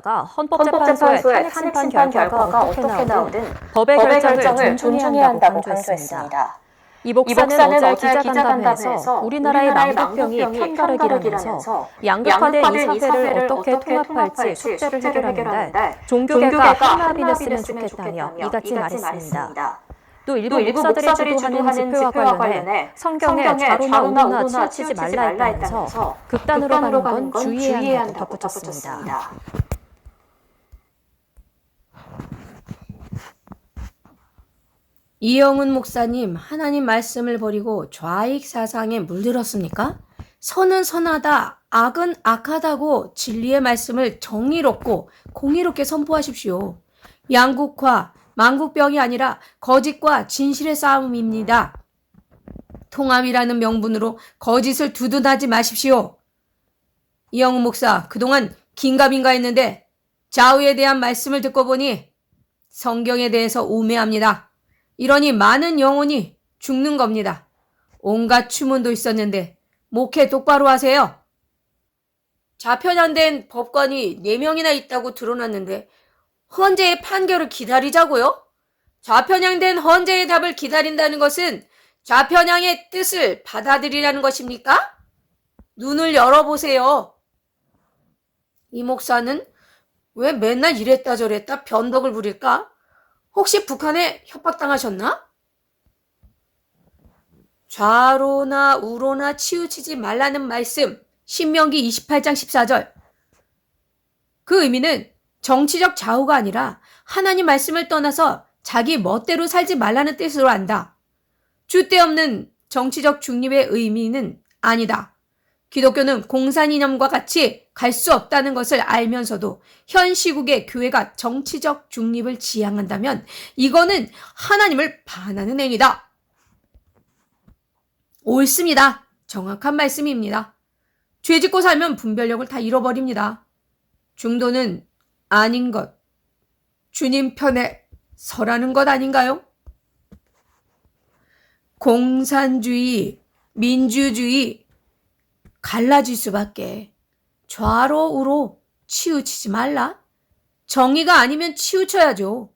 가 헌법재판소의 헌법재판소의 탄핵 심판 결과가 어떻게 나오든 법의 결정을 존중해야 한다고 강조했습니다. 이이 목사는 어제 기자간담회에서 우리나라의 망국병이 망국병이 편가르기라면서 양극화된 이 사회를 어떻게 통합할지 숙제를 해결하는데 종교계가 한마음이었으면 한마음이었으면 좋겠다며 이같이 말했습니다. 또 일부 또 일부 목사들이 주도하는 집회와 집회와 관련해 성경에 성경에 좌로나 우로나 치우치지 말라 했다면서 극단으로 가는 건 주의해야 한다고 덧붙였습니다. 덧붙였습니다. 이영훈 목사님, 하나님 말씀을 버리고 좌익 사상에 물들었습니까? 선은 선하다, 악은 악하다고 진리의 말씀을 정의롭고 공의롭게 선포하십시오. 양국화, 망국병이 아니라 거짓과 진실의 싸움입니다. 통합이라는 명분으로 거짓을 두둔하지 마십시오. 이영훈 목사, 그동안 긴가민가 했는데 좌우에 대한 말씀을 듣고 보니 성경에 대해서 우매합니다. 이러니 많은 영혼이 죽는 겁니다. 온갖 추문도 있었는데 목회 똑바로 하세요. 좌편향된 법관이 4명이나 있다고 드러났는데 헌재의 판결을 기다리자고요? 좌편향된 헌재의 답을 기다린다는 것은 좌편향의 뜻을 받아들이라는 것입니까? 눈을 열어보세요. 이 목사는 왜 맨날 이랬다 저랬다 변덕을 부릴까? 혹시 북한에 협박당하셨나? 좌로나 우로나 치우치지 말라는 말씀 신명기 28장 14절 그 의미는 정치적 좌우가 아니라 하나님 말씀을 떠나서 자기 멋대로 살지 말라는 뜻으로 한다. 주대 없는 정치적 중립의 의미는 아니다. 기독교는 공산 이념과 같이 갈 수 없다는 것을 알면서도 현 시국의 교회가 정치적 중립을 지향한다면 이거는 하나님을 반하는 행위다. 옳습니다. 정확한 말씀입니다. 죄 짓고 살면 분별력을 다 잃어버립니다. 중도는 아닌 것. 주님 편에 서라는 것 아닌가요? 공산주의, 민주주의, 갈라질 수밖에. 좌로 우로 치우치지 말라. 정의가 아니면 치우쳐야죠.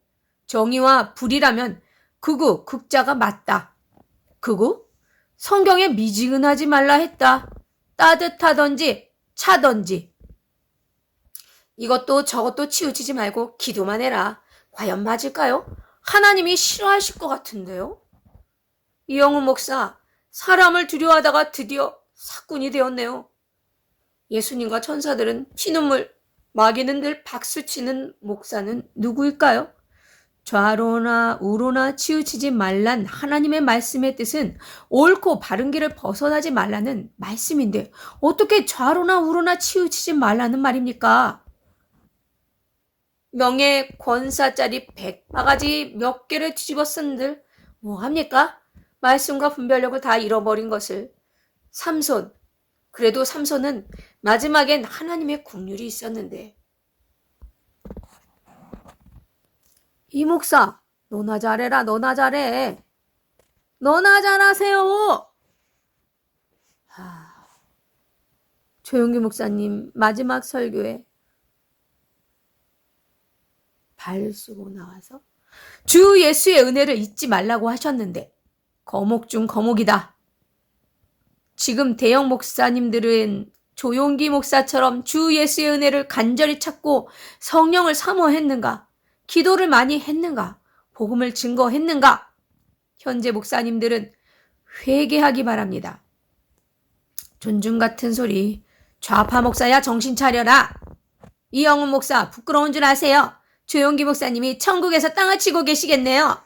정의와 불이라면 극우 극자가 맞다. 극우 성경에 미지근하지 말라 했다. 따뜻하던지 차던지. 이것도 저것도 치우치지 말고 기도만 해라. 과연 맞을까요? 하나님이 싫어하실 것 같은데요. 이영훈 목사, 사람을 두려워하다가 드디어 사꾼이 되었네요. 예수님과 천사들은 피눈물, 마귀는 늘 박수치는 목사는 누구일까요? 좌로나 우로나 치우치지 말란 하나님의 말씀의 뜻은 옳고 바른 길을 벗어나지 말라는 말씀인데 어떻게 좌로나 우로나 치우치지 말라는 말입니까? 명예 권사짜리 백바가지 몇 개를 뒤집어 쓴들 뭐합니까? 말씀과 분별력을 다 잃어버린 것을 삼손. 그래도 삼손은 마지막엔 하나님의 국률이 있었는데. 이 목사 너나 잘해라 너나 잘해. 너나 잘하세요. 하, 조용기 목사님 마지막 설교에 발을 쓰고 나와서 주 예수의 은혜를 잊지 말라고 하셨는데 거목 중 거목이다. 지금 대형 목사님들은 조용기 목사처럼 주 예수의 은혜를 간절히 찾고 성령을 사모했는가? 기도를 많이 했는가? 복음을 증거했는가? 현재 목사님들은 회개하기 바랍니다. 존중 같은 소리. 좌파 목사야 정신 차려라. 이영훈 목사 부끄러운 줄 아세요? 조용기 목사님이 천국에서 땅을 치고 계시겠네요.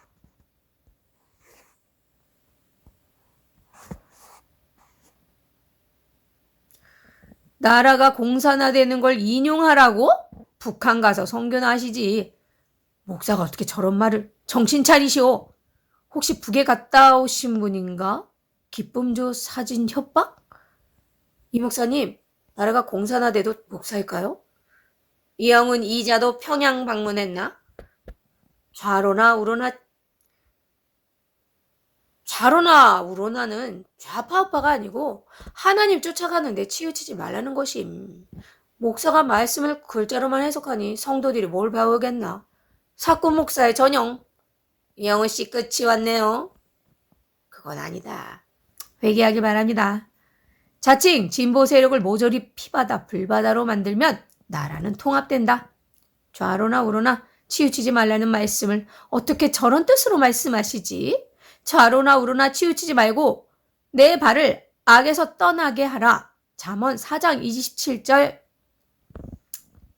나라가 공산화되는 걸 인용하라고? 북한 가서 성교나 하시지. 목사가 어떻게 저런 말을 정신 차리시오. 혹시 북에 갔다 오신 분인가? 기쁨조 사진 협박? 이 목사님, 나라가 공산화돼도 목사일까요? 이영훈 이자도 평양 방문했나? 좌로나 우로나 좌로나 우로나는 좌파 우파가 아니고 하나님 쫓아가는데 치우치지 말라는 것임. 목사가 말씀을 글자로만 해석하니 성도들이 뭘 배우겠나? 사꾼 목사의 전형. 영우 씨 끝이 왔네요. 그건 아니다. 회개하기 바랍니다. 자칭 진보 세력을 모조리 피바다 불바다로 만들면 나라는 통합된다. 좌로나 우로나 치우치지 말라는 말씀을 어떻게 저런 뜻으로 말씀하시지? 좌로나 우로나 치우치지 말고 내 발을 악에서 떠나게 하라. 잠언 4장 27절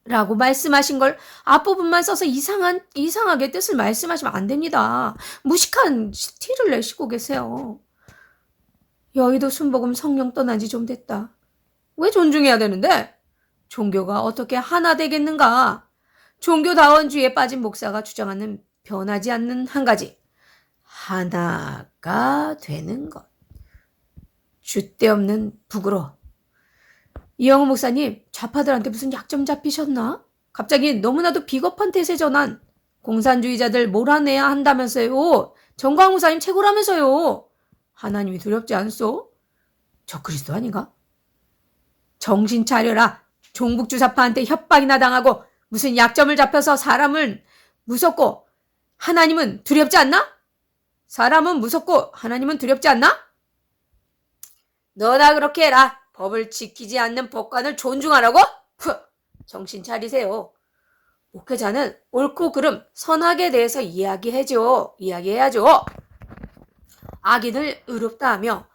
라고 말씀하신 걸 앞부분만 써서 이상한, 이상하게 뜻을 말씀하시면 안 됩니다. 무식한 티를 내시고 계세요. 여의도 순복음 성령 떠난 지 좀 됐다. 왜 존중해야 되는데? 종교가 어떻게 하나 되겠는가? 종교다원주의에 빠진 목사가 주장하는 변하지 않는 한 가지. 하나가 되는 것. 줏대 없는 북으로. 이영호 목사님, 좌파들한테 무슨 약점 잡히셨나? 갑자기 너무나도 비겁한 태세 전환. 공산주의자들 몰아내야 한다면서요. 정광 목사님 최고라면서요. 하나님이 두렵지 않소? 저 그리스도 아닌가? 정신 차려라. 종북주사파한테 협박이나 당하고 무슨 약점을 잡혀서 사람을 무섭고 하나님은 두렵지 않나? 사람은 무섭고 하나님은 두렵지 않나? 너나 그렇게 해라. 법을 지키지 않는 법관을 존중하라고? 후, 정신 차리세요. 목회자는 옳고 그름, 선악에 대해서 이야기해줘. 이야기해야죠. 악인을 의롭다 하며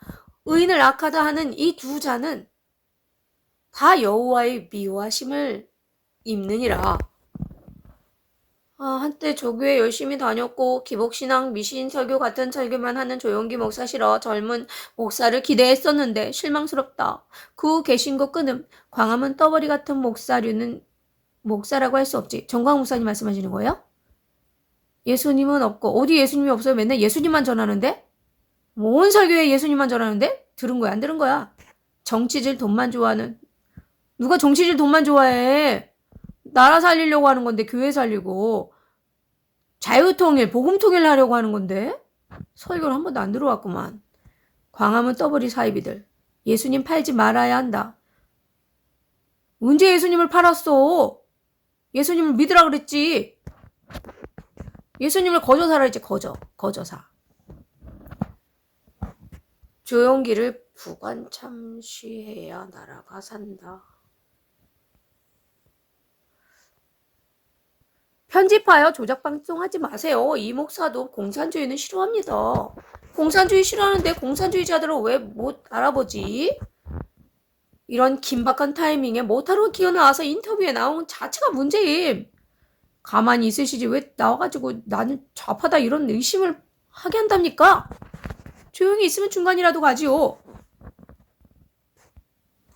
의인을 악하다 하는 이 두 자는 다 여호와의 미워하심을 입느니라. 아, 한때 조교에 열심히 다녔고 기복신앙 미신 설교 같은 설교만 하는 조용기 목사 싫어 젊은 목사를 기대했었는데 실망스럽다. 그 후 개신고 끊음 광화문 떠버리 같은 목사류는 목사라고 할 수 없지. 정광 목사님 말씀하시는 거예요? 예수님은 없고 어디 예수님이 없어요? 맨날 예수님만 전하는데? 온 설교에 예수님만 전하는데? 들은 거야 안 들은 거야? 정치질 돈만 좋아하는 누가 정치질 돈만 좋아해? 나라 살리려고 하는 건데 교회 살리고 자유통일, 복음통일 하려고 하는 건데 설교를 한 번도 안 들어왔구만. 광화문 떠버리 사이비들 예수님 팔지 말아야 한다. 언제 예수님을 팔았어? 예수님을 믿으라 그랬지. 예수님을 거저사라 했지 거저 거저사. 조용기를 부관 참시해야 나라가 산다. 편집하여 조작 방송하지 마세요. 이 목사도 공산주의는 싫어합니다. 공산주의 싫어하는데 공산주의자들은 왜 못 알아보지? 이런 긴박한 타이밍에 못하러 기어 나와서 인터뷰에 나온 자체가 문제임. 가만히 있으시지 왜 나와가지고 나는 좌파다 이런 의심을 하게 한답니까? 조용히 있으면 중간이라도 가지요.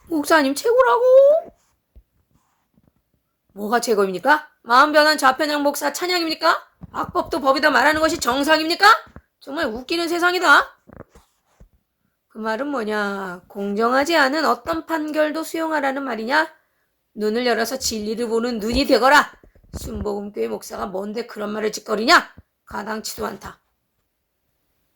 목사님 최고라고? 뭐가 최고입니까? 마음 변한 좌편향 목사 찬양입니까? 악법도 법이다 말하는 것이 정상입니까? 정말 웃기는 세상이다. 그 말은 뭐냐? 공정하지 않은 어떤 판결도 수용하라는 말이냐? 눈을 열어서 진리를 보는 눈이 되거라. 순복음교회 목사가 뭔데 그런 말을 짓거리냐? 가당치도 않다.